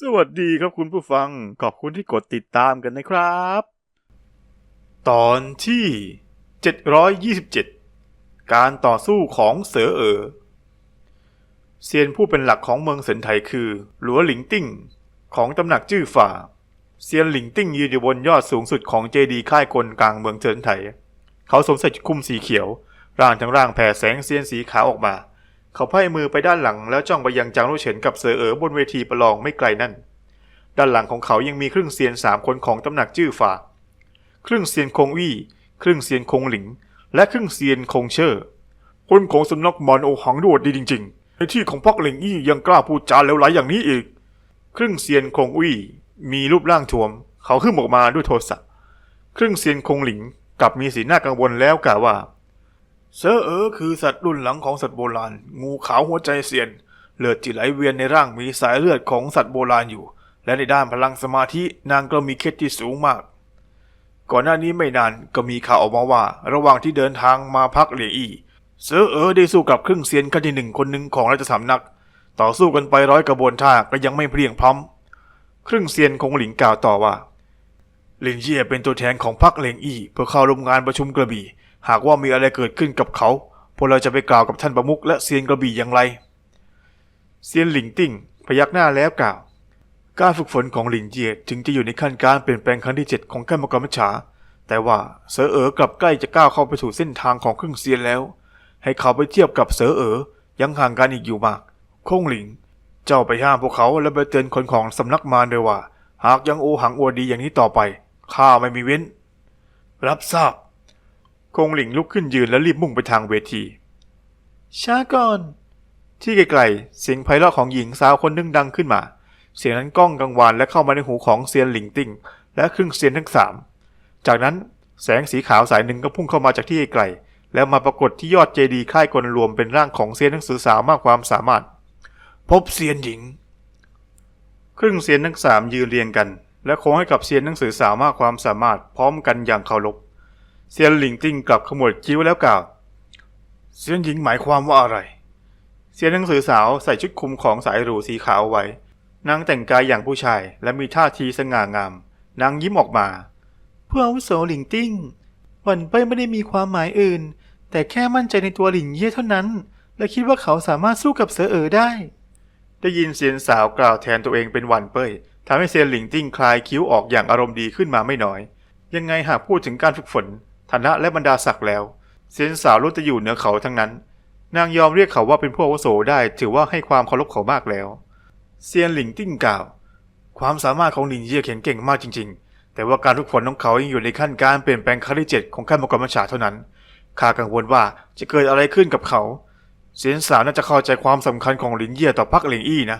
สวัสดีครับคุณผู้ฟัง ขอบคุณที่กดติดตามกันนะครับ ตอนที่ 727 การต่อสู้ของเสือเอ๋อเซียนผู้เป็นหลักของเมืองเซินไถคือหลัวหลิงติ้ง ของตำหนักจื้อฝ่า เซียนหลิงติ้งยืนอยู่บนยอดสูงสุดของเจดีค่ายกลกลางเมืองเซินไถเขาสวมใส่ชุดคลุมสีเขียว ร่างทั้งร่างแผ่แสงเซียนสีขาวออกมา เขาไพ่มือไปด้านหลังแล้วจ้องไปยังจางลู่เฉินกับเสือเอ๋อบนเวทีประลองไม่ไกลนั่น ด้านหลังของเขายังมีครึ่งเซียนสามคนของตำหนักจื้อฝาครึ่งเซียนคงวี่ ครึ่งเซียนคงหลิง และครึ่งเซียนคงเชอร์คนของสำนักมอนโอหังดวดดีจริง ๆ ในที่ของพักหลิงอี้ยังกล้าพูดจาเลวไหลอย่างนี้อีก ครึ่งเซียนคงวี่ มีรูปร่างทวม เขาขึ้นออกมาด้วยโทสะ ครึ่งเซียนคงหลิงกลับมีสีหน้ากังวลแล้วกล่าวว่า เซอเอ๋อคือสัตว์รุ่นหลังของสัตว์โบราณ งูขาวหัวใจเซียน เลือดที่ไหลเวียนในร่างมีสายเลือดของสัตว์โบราณอยู่ และในด้านพลังสมาธินางก็มีเคล็ดที่สูงมาก ก่อนหน้านี้ไม่นานก็มีข่าวออกมาว่า ระหว่างที่เดินทางมาพักเหลียอีเซอเอ๋อได้สู้กับครึ่งเซียนขั้นที่หนึ่งคนหนึ่งของราชสำนัก ต่อสู้กันไปร้อยกระบวนท่าก็ยังไม่เพลียงพร้อมครึ่งเซียนคงหลิงกล่าวต่อว่าลินเย่เป็นตัวแทนของพรรคเลงอี้เพื่อเข้าร่วมงานประชุมกระบี่ หากว่ามีอะไรเกิดขึ้นกับเขา พวกเราจะไปกล่าวกับท่านประมุขและเซียนกระบี่อย่างไร เซียนหลิงติ้งพยักหน้าแล้วกล่าว การฝึกฝนของหลินเย่ถึงจะอยู่ในขั้นการเปลี่ยนแปลงครั้งที่เจ็ดของแก้นมกรมัชชาแต่ว่าเสือเอ๋อกลับใกล้จะก้าวเข้าไปสู่เส้นทางของครึ่งเซียนแล้ว ให้เขาไปเทียบกับเสือเอ๋อยังห่างกันอีกอยู่มากคงหลิง เจ้าไปห้ามพวกเขาและไปเตือนคนของสำนักมารด้วยว่า หากยังโอหังอวดดีอย่างนี้ต่อไปข้าไม่มีเว้น รับทราบ คงหลิงลุกขึ้นยืนและรีบมุ่งไปทางเวที ช้าก่อน ที่ไกลๆ เสียงไพเราะของหญิงสาวคนหนึงดังขึ้นมา เสียงนั้นก้องกังวานและเข้ามาในหูของเซียนหลิงติ้งและครึ่งเซียนทั้งสาม จากนั้นแสงสีขาวสายหนึ่งก็พุ่งเข้ามาจากที่ไกลๆแล้วมาปรากฏที่ยอดเจดีย์ค่ายกลรวมเป็นร่างของเซียนทั้งสือสาวมากความสามารถ พบเซียนหญิง ครึ่งเซียนทั้งสามยืนเรียงกัน และโค้งให้กับเซียนหนังสือสาวมากความสามารถพร้อมกันอย่างเคารพ เซียนหลิงติ้งกลับขมวดคิ้วแล้วกล่าว เซียนหญิงหมายความว่าอะไร เซียนหนังสือสาวใส่ชุดคลุมของสายหรูสีขาวไว้ นางแต่งกายอย่างผู้ชายและมีท่าทีสง่างาม นางยิ้มออกมาเพื่ออาวุโสหลิงติ้งหวันเป้ยไม่ได้มีความหมายอื่น แต่แค่มั่นใจในตัวหลิงเย่เท่านั้น และคิดว่าเขาสามารถสู้กับเสือเอ๋อได้ ได้ยินเสียงสาวกล่าวแทนตัวเองเป็นหวันเป้ยทำให้เซียนหลิงติ้งคลายคิ้วออกอย่างอารมณ์ดีขึ้นมาไม่น้อย ยังไงหากพูดถึงการฝึกฝน ฐานะและบรรดาศักดิ์แล้ว เซียนสาวล้วนจะอยู่เหนือเขาทั้งนั้น นางยอมเรียกเขาว่าเป็นผู้อาวุโสได้ ถือว่าให้ความเคารพเขามากแล้ว เซียนหลิงติ้งกล่าว ความสามารถของหลิงเย่เขียนเก่งมากจริง ๆ แต่ว่าการฝึกฝนของเขายังอยู่ในขั้นการเปลี่ยนแปลงครั้งที่เจ็ดของขั้นมังกรบัญชาเท่านั้นข้ากังวลว่าจะเกิดอะไรขึ้นกับเขา เซียนสาวน่าจะเข้าใจความสำคัญของหลินเย่ต่อพรรคหลิงอี้นะ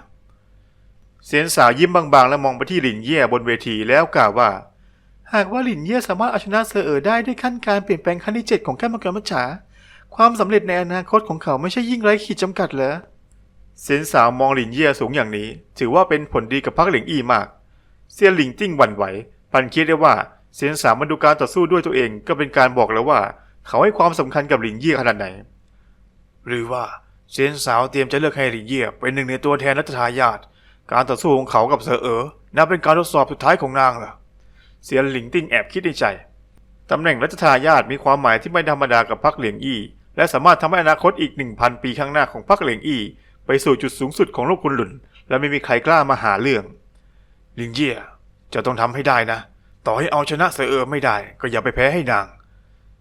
เสียนสาวยิ้มบางๆ และมองไปที่หลินเย่บนเวทีแล้วกล่าวว่า หากว่าหลินเย่สามารถเอาชนะเซอเอ๋อได้ด้วยขั้นการเปลี่ยนแปลงขั้นที่เจ็ดของแก้มมังกรมัจฉาความสำเร็จในอนาคตของเขาไม่ใช่ยิ่งไร้ขีดจำกัดเหรอเสียนสาวมองหลินเย่สูงอย่างนี้ ถือว่าเป็นผลดีกับพรรคหลิงอี้มาก เซียนหลิงจิ้งหวั่นไหว พันคิดได้ว่าเสียนสาวมาดูการต่อสู้ด้วยตัวเองก็เป็นการบอกแล้วว่า เขาให้ความสำคัญกับหลินเย่ขนาดไหน หรือว่าเซียนสาวเตรียมจะเลือกให้หลินเย่เป็นหนึ่งในตัวแทนรัชทายาทการต่อสู้ของเขากับเซอเอ๋อนับเป็นการทดสอบสุดท้ายของนางเหรอ เซียหลิงติ้งแอบคิดในใจตำแหน่งรัชทายาทมีความหมายที่ไม่ธรรมดากับพรรคเหลียงอี้และสามารถทำให้อนาคตอีกหนึ่งพันปีข้างหน้าของพรรคเหลียงอี้ไปสู่จุดสูงสุดของโลกคุณหลุน และไม่มีใครกล้ามาหาเรื่องลิงเย่จะต้องทำให้ได้นะ ต่อให้เอาชนะเซอเออไม่ได้ ก็อย่าไปแพ้ให้นาง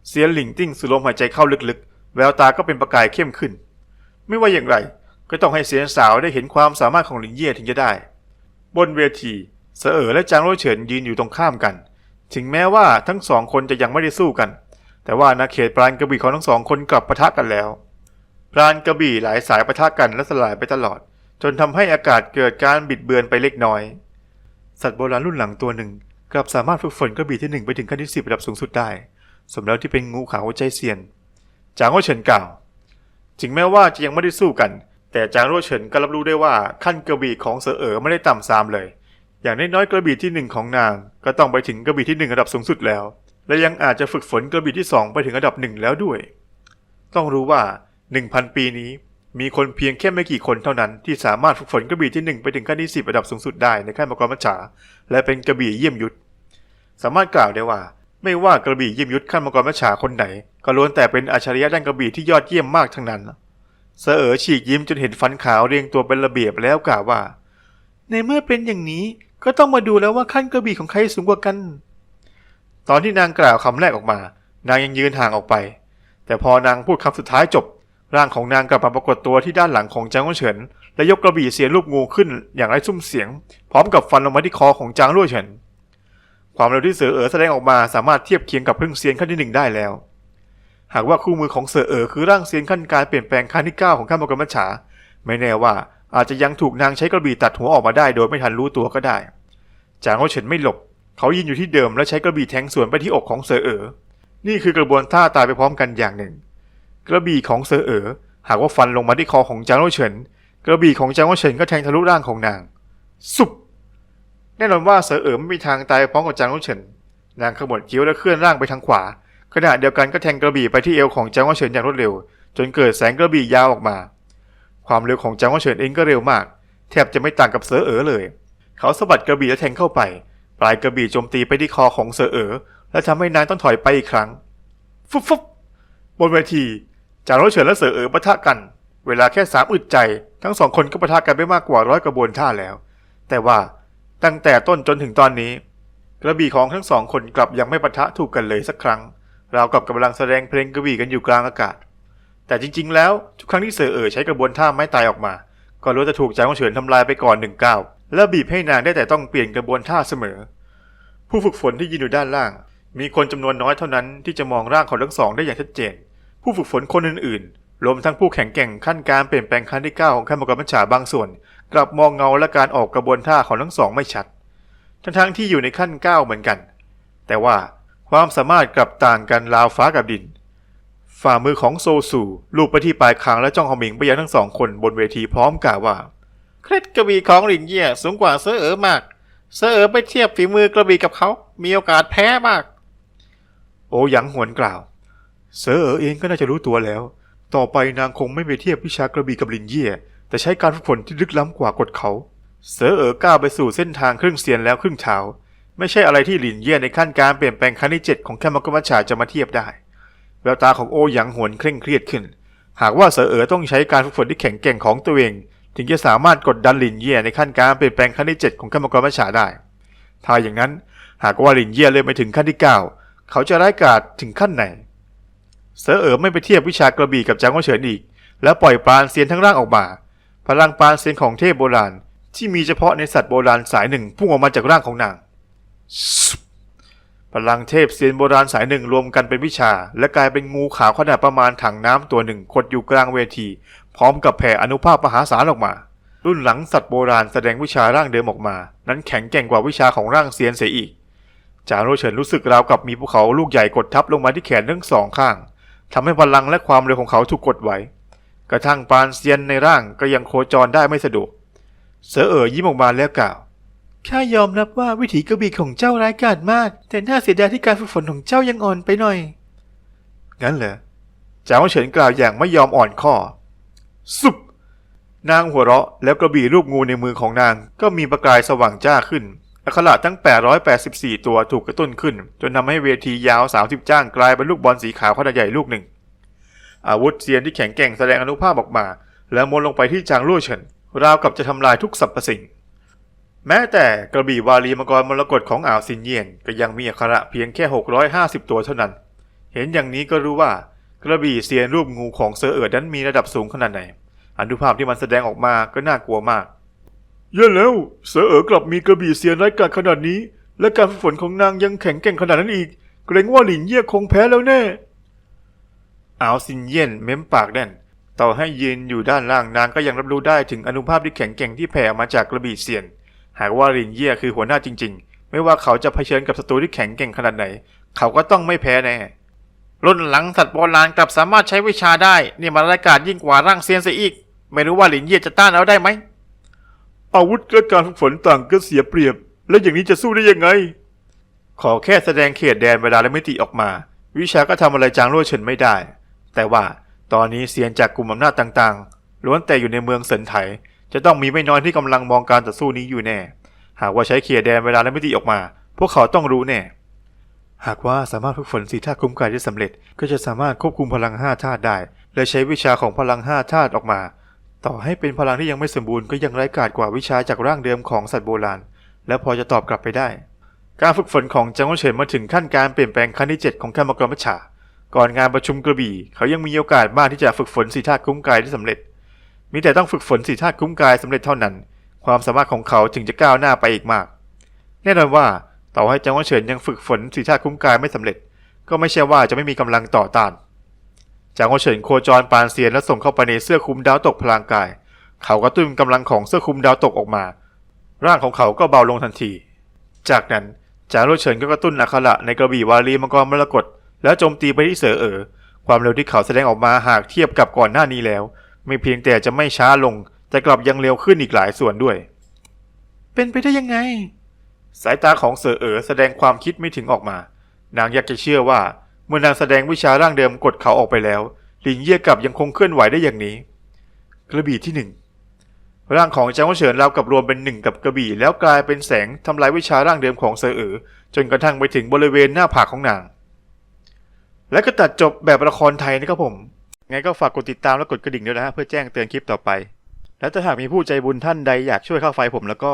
เซียหลิงติ้งสูดลมหายใจเข้าลึกๆ แววตาก็เป็นประกายเข้มขึ้น ไม่ว่าอย่างไร ก็ต้องให้เซียนสาวได้เห็นความสามารถของหลิงเย่ถึงจะได้ บนเวที เสอเอ๋อและจางโรเฉินยืนอยู่ตรงข้ามกัน ถึงแม้ว่าทั้งสองคนจะยังไม่ได้สู้กัน แต่ว่านาเขตปราณกระบี่ของทั้งสองคนกลับปะทะกันแล้ว ปราณกระบี่หลายสายปะทะกันและสลายไปตลอด จนทำให้อากาศเกิดการบิดเบือนไปเล็กน้อย สัตว์โบราณรุ่นหลังตัวหนึ่ง กลับสามารถฝึกฝนกระบี่ที่หนึ่งไปถึงขั้นที่สิบระดับสูงสุดได้ สมแล้วที่เป็นงูขาวใจเซียน จางโรเฉินกล่าว ถึงแม้ว่าจะยังไม่ได้สู้กัน แต่จางโรเฉินก็รับรู้ได้ว่าขั้นกระบี่ของเสอเอ๋อไม่ได้ต่ำซามเลย อย่างน้อยๆกระบี่ที่หนึ่งของนาง ก็ต้องไปถึงกระบี่ที่หนึ่งระดับสูงสุดแล้ว และยังอาจจะฝึกฝนกระบี่ที่สองไปถึงระดับหนึ่งแล้วด้วย ต้องรู้ว่าหนึ่งพันปีนี้ มีคนเพียงแค่ไม่กี่คนเท่านั้นที่สามารถฝึกฝนกระบี่ที่หนึ่งไปถึงขั้นที่สิบระดับสูงสุดได้ในขั้นมังกรมัจฉาและเป็นกระบี่เยี่ยมยุทธสามารถกล่าวได้ว่า ไม่ว่ากระบี่เยี่ยมยุทธขั้นมังกรมัจฉาคนไหน ก็ล้วนแต่เป็นอัจฉริยะด้านกระบี่ที่ยอดเยี่ยมมากทั้งนั้นเสอเอฉีกยิ้มจนเห็นฟันขาวเรียงตัวเป็นระเบียบแล้วกล่าวว่า ในเมื่อเป็นอย่างนี้ ก็ต้องมาดูแล้วว่าขั้นกระบี่ของใครสูงกว่ากัน ตอนที่นางกล่าวคำแรกออกมา นางยังยืนห่างออกไป แต่พอนางพูดคำสุดท้ายจบ ร่างของนางกลับมาปรากฏตัวที่ด้านหลังของจางลุ่เฉิน และยกกระบี่เสียนรูปงูขึ้นอย่างไร้ซุ้มเสียง พร้อมกับฟันลงมาที่คอของจางลุ่เฉิน ความเร็วที่เสือเอ๋อแสดงออกมาสามารถเทียบเคียงกับพึ่งเซียนขั้นที่หนึ่งได้แล้ว หากว่าคู่มือของเสือเอ๋อคือร่างเซียนขั้นการเปลี่ยนแปลงขั้นที่เก้าของขั้นมังกรมัจฉาไม่แน่ว่าอาจจะยังถูกนางใช้กระบี่ตัดหัวออกมาได้โดยไม่ทันรู้ตัวก็ได้ จางลุ่ยเฉินไม่หลบ เขายืนอยู่ที่เดิมและใช้กระบี่แทงสวนไปที่อกของเสอเอ๋อนี่คือกระบวนท่าตายไปพร้อมกันอย่างหนึ่ง กระบี่ของเสอเอ๋อหากว่าฟันลงมาที่คอของจางโรเฉิน กระบี่ของจางโรเฉินก็แทงทะลุร่างของนาง สุบแน่นอนว่าเสอเอ๋อไม่มีทางตายพร้อมกับจางโรเฉิน นางขมวดคิ้วและเคลื่อนร่างไปทางขวา ขณะเดียวกันก็แทงกระบี่ไปที่เอวของจางโรเฉินอย่างรวดเร็ว จนเกิดแสงกระบี่ยาวออกมา ความเร็วของจางโรเฉินเองก็เร็วมาก แทบจะไม่ต่างกับเสอเอ๋อเลย เขาสะบัดกระบี่และแทงเข้าไป ปลายกระบี่โจมตีไปที่คอของเสอเอ๋อและทำให้นางต้องถอยไปอีกครั้ง ฟุบฟุบบนเวทีจางโรเฉินและเสือเอ๋อปะทะกัน เวลาแค่สามอึดใจ ทั้งสองคนก็ปะทะกันไปมากกว่าร้อยกระบวนท่าแล้ว แต่ว่าตั้งแต่ต้นจนถึงตอนนี้ กระบี่ของทั้งสองคนกลับยังไม่ปะทะถูกกันเลยสักครั้ง ราวกับกำลังแสดงเพลงกระบี่กันอยู่กลางอากาศ แต่จริง ๆ แล้วทุกครั้งที่เสือเอ๋อใช้กระบวนท่าไม้ตายออกมา ก็รู้จะถูกจางโรเฉินทำลายไปก่อนหนึ่งก้าว และบีบให้นางได้แต่ต้องเปลี่ยนกระบวนท่าเสมอ ผู้ฝึกฝนที่ยืนอยู่ด้านล่าง มีคนจำนวนน้อยเท่านั้นที่จะมองร่างของทั้งสองได้อย่างชัดเจน ผู้ฝึกฝนคนอื่นๆ รวมทั้งผู้แข็งแกร่งขั้นการเปลี่ยนแปลงขั้นที่9ของขั้นมังกรบัญชาบางส่วน กลับมองเงาและการออกกระบวนท่าของทั้งสองไม่ชัด ทั้งๆที่อยู่ในขั้น9เหมือนกัน แต่ว่าความสามารถกลับต่างกันราวฟ้ากับดิน ฝ่ามือของโซซูลูบไปที่ปลายคางและจ้องหอมิงไปยังทั้งสองคนบนเวทีพร้อมกล่าวว่า เคล็ดกระบี่ของหลิงเย่สูงกว่าเสือเอ๋อมากเสือเอ๋อไปเทียบฝีมือกระบี่กับเขา มีโอกาสแพ้มาก โอหยังหวนกล่าวเสือเอ๋อเองก็น่าจะรู้ตัวแล้ว ต่อไปนางคงไม่ไปเทียบวิชากระบี่กับลินเย่แต่ใช้การฝึกฝนที่ลึกล้ำกว่ากฎเขาเสือเอ๋อก้าวไปสู่เส้นทางครึ่งเซียนแล้วครึ่งเท้าไม่ใช่อะไรที่หลินเย่ในขั้นการเปลี่ยนแปลงครั้งที่เจ็ดของแคมกมัชชาจะมาเทียบได้ แววตาของโอหยังหวนเคร่งเครียดขึ้น หากว่าเสือเอ๋อต้องใช้การฝึกฝนที่แข็งแกร่งของตัวเอง ถึงจะสามารถกดดันลินเย่ในขั้นการเปลี่ยนแปลงขั้นที่ 7 ของกรรมกรมัชชาได้ ถ้าอย่างนั้นหากว่าลินเย่เลยไปถึงขั้นที่ 9 เขาจะร้ายกาจถึงขั้นไหน เสือเอ๋อไม่ไปเทียบวิชากระบี่กับจางโงเฉินอีก แล้วปล่อยปราณเซียนทั้งร่างออกมา พลังปราณเซียนของเทพโบราณ ที่มีเฉพาะในสัตว์โบราณสายหนึ่งพุ่งออกมาจากร่างของนางพลังเทพเซียนโบราณสายหนึ่งรวมกันเป็นวิชา และกลายเป็นงูขาวขนาดประมาณถังน้ำตัวหนึ่งขดอยู่กลางเวที พร้อมกับแผ่อนุภาพมหาศาลออกมา รุ่นหลังสัตว์โบราณแสดงวิชาร่างเดิมออกมา นั้นแข็งแกร่งกว่าวิชาของร่างเซียนเสียอีก จางโรเฉินรู้สึกราวกับมีภูเขาลูกใหญ่กดทับลงมาที่แขนทั้งสองข้างทำให้พลังและความเร็วของเขาถูกกดไว้ กระทั่งปานเซียนในร่างก็ยังโคจรได้ไม่สะดวก เสือเอ๋อยิ้มออกมาแล้วกล่าวข้ายอมรับว่าวิถีกระบี่ของเจ้าร้ายกาจมาก แต่น่าเสียดายที่การฝึกฝนของเจ้ายังอ่อนไปหน่อย งั้นเหรอจางเฉินกล่าวอย่างไม่ยอมอ่อนข้อ สุบนางหัวเราะแล้วกระบี่รูปงูในมือของนาง ก็มีประกายสว่างจ้าขึ้น อักขระทั้ง 884 ตัวถูกกระตุ้นขึ้น จนทำให้เวทียาว 30 จ้างกลายเป็นลูกบอลสีขาวขนาดใหญ่ลูกหนึ่ง อาวุธเซียนที่แข็งแกร่งแสดงอนุภาพออกมา แล้วมนลงไปที่จางลู่เฉินราวกับจะทำลายทุกสรรพสิ่ง แม้แต่กระบี่วาลีมังกรมรกตของอ่าวซินเยียนก็ยังมีอักขระเพียงแค่ 650 ตัวเท่านั้น เห็นอย่างนี้ก็รู้ว่า กระบี่เซียนรูปงูของเซอร์เอิร์ดนั้นมีระดับสูงขนาดไหน อนุภาพที่มันแสดงออกมาก็น่ากลัวมากเย่แล้วเซอร์เอิร์กลับมีกระบี่เซียนไร้กาจขนาดนี้ และการฝึกฝนของนางยังแข็งแกร่งขนาดนั้นอีก เกรงว่าหลินเย่คงแพ้แล้วแน่อ่าวซินเยียนเม้มปากแน่น ต่อให้ยืนอยู่ด้านล่างนางก็ยังรับรู้ได้ถึงอนุภาพที่แข็งแกร่งที่แผ่ออกมาจากกระบี่เซียน หากว่าหลินเย่คือหัวหน้าจริง ๆ ไม่ว่าเขาจะเผชิญกับศัตรูที่แข็งแกร่งขนาดไหน เขาก็ต้องไม่แพ้แน่ รุ่นหลังสัตว์โบราณกลับสามารถใช้วิชาได้ นี่มันรายการยิ่งกว่าร่างเซียนเสียอีก ไม่รู้ว่าหลินเย่จะต้านเอาได้ไหม อาวุธและการฝึกฝนต่างก็เสียเปรียบ และอย่างนี้จะสู้ได้ยังไง ขอแค่แสดงเขตแดนเวลาและมิติออกมา วิชาก็ทำอะไรจางโล่เฉินไม่ได้ แต่ว่าตอนนี้เซียนจากกลุ่มอำนาจต่างๆล้วนแต่อยู่ในเมืองเซินไถ จะต้องมีไม่น้อยที่กำลังมองการต่อสู้นี้อยู่แน่ หากว่าใช้เคลียร์แดนเวลาและมิติออกมา พวกเขาต้องรู้แน่ หากว่าสามารถฝึกฝนสีธาตุคุ้มกายได้สำเร็จ ก็จะสามารถควบคุมพลังห้าธาตุได้ และใช้วิชาของพลังห้าธาตุออกมา ต่อให้เป็นพลังที่ยังไม่สมบูรณ์ก็ยังไร้กาจกว่าวิชาจากร่างเดิมของสัตว์โบราณ และพอจะตอบกลับไปได้ การฝึกฝนของจางโเฉินมาถึงขั้นการเปลี่ยนแปลงขั้นที่ 7 ของแคมกรมัชชาก่อนงานประชุมกระบี่ เขายังมีโอกาสมากที่จะฝึกฝนสีธาตุคุ้มกายได้สำเร็จ มีแต่ต้องฝึกฝนสีธาตุคุ้มกายสำเร็จเท่านั้น ความสามารถของเขาถึงจะก้าวหน้าไปอีกมาก แน่นอนว่า ต่อให้จางเฉินยังฝึกฝนสีธาตุคุ้มกายไม่สำเร็จ ก็ไม่ใช่ว่าจะไม่มีกำลังต่อต้านจางเฉินโคจรปานเซียนและส่งเข้าไปในเสื้อคลุมดาวตกพลางกาย เขากระตุ้นกำลังของเสื้อคลุมดาวตกออกมา ร่างของเขาก็เบาลงทันที จากนั้นจางโเฉินก็กระตุ้นอัคระในกระบี่วารีมังกรมรกตแล้วโจมตีไปที่เสือเอ๋อความเร็วที่เขาแสดงออกมาหากเทียบกับก่อนหน้านี้แล้ว ไม่เพียงแต่จะไม่ช้าลง แต่กลับยังเร็วขึ้นอีกหลายส่วนด้วย เป็นไปได้ยังไง สายตาของเสือเอ๋อแสดงความคิดไม่ถึงออกมา นางอยากจะเชื่อว่า เมื่อนางแสดงวิชาร่างเดิมกดเขาออกไปแล้วลิงเย่กลับยังคงเคลื่อนไหวได้อย่างนี้ กระบี่ที่หนึ่งร่างของจางเฉินราวกับรวมเป็นหนึ่งกับกระบี่แล้วกลายเป็นแสงทำลายวิชาร่างเดิมของเสือเอ๋อจนกระทั่งไปถึงบริเวณหน้าผากของนาง และก็ตัดจบแบบละครไทยนะครับผมไงก็ฝากกดติดตามและกดกระดิ่งด้วยนะฮะเพื่อแจ้งเตือนคลิปต่อไป และถ้าหากมีผู้ใจบุญท่านใดอยากช่วยเข้าไฟผมแล้วก็